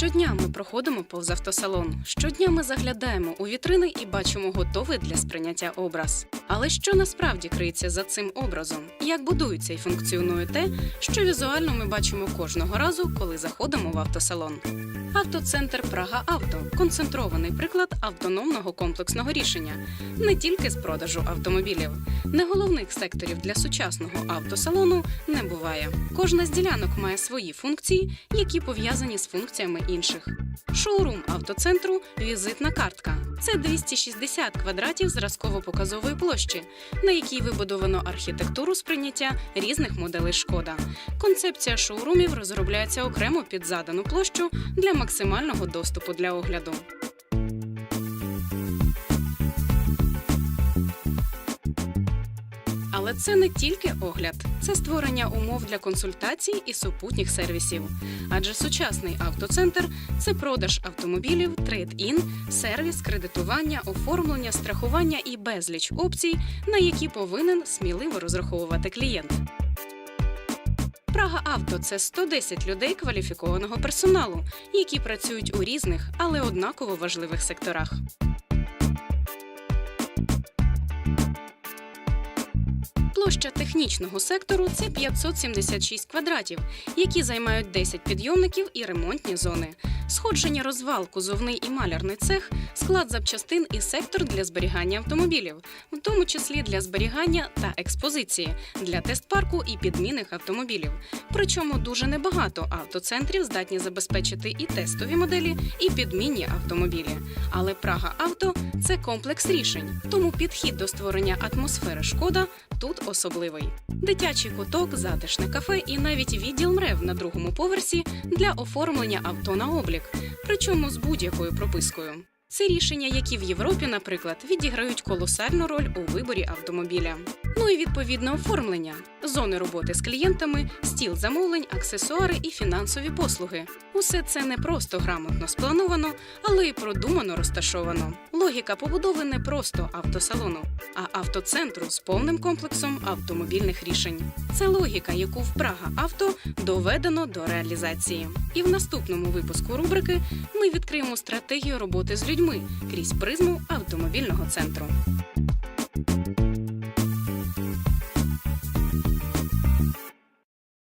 Щодня ми проходимо повз автосалон. Щодня ми заглядаємо у вітрини і бачимо готовий для сприйняття образ. Але що насправді криється за цим образом? Як будується і функціонує те, що візуально ми бачимо кожного разу, коли заходимо в автосалон? Автоцентр Прага Авто концентрований приклад автономного комплексного рішення не тільки з продажу автомобілів. Не головних секторів для сучасного автосалону не буває. Кожна з ділянок має свої функції, які пов'язані з функціями інших. Шоурум автоцентру візитна картка. Це 260 квадратів зразково-показової площі, на якій вибудовано архітектуру сприйняття різних моделей шкода. Концепція шоурумів розробляється окремо під задану площу для максимального доступу для огляду. Але це не тільки огляд, це створення умов для консультацій і супутніх сервісів. Адже сучасний автоцентр це продаж автомобілів, трейд-ін, сервіс, кредитування, оформлення, страхування і безліч опцій, на які повинен сміливо розраховувати клієнт. Прага Авто це 110 людей кваліфікованого персоналу, які працюють у різних, але однаково важливих секторах. Площа технічного сектору це 576 квадратів, які займають 10 підйомників і ремонтні зони. Сходження розвал, кузовний і малярний цех, склад запчастин і сектор для зберігання автомобілів, в тому числі для зберігання та експозиції, для тест-парку і підмінних автомобілів. Причому дуже небагато автоцентрів здатні забезпечити і тестові моделі, і підмінні автомобілі. Але Прага Авто це комплекс рішень, тому підхід до створення атмосфери шкода тут особливий. Дитячий куток, затишне кафе і навіть відділ МРЕВ на другому поверсі для оформлення авто на облік, причому з будь-якою пропискою. Це рішення, які в Європі, наприклад, відіграють колосальну роль у виборі автомобіля. Ну і відповідне оформлення, зони роботи з клієнтами, стіл замовлень, аксесуари і фінансові послуги. Усе це не просто грамотно сплановано, але й продумано розташовано. Логіка побудови не просто автосалону, а автоцентру з повним комплексом автомобільних рішень. Це логіка, яку в Прага Авто доведено до реалізації. І в наступному випуску рубрики ми відкриємо стратегію роботи з людьми крізь призму автомобільного центру.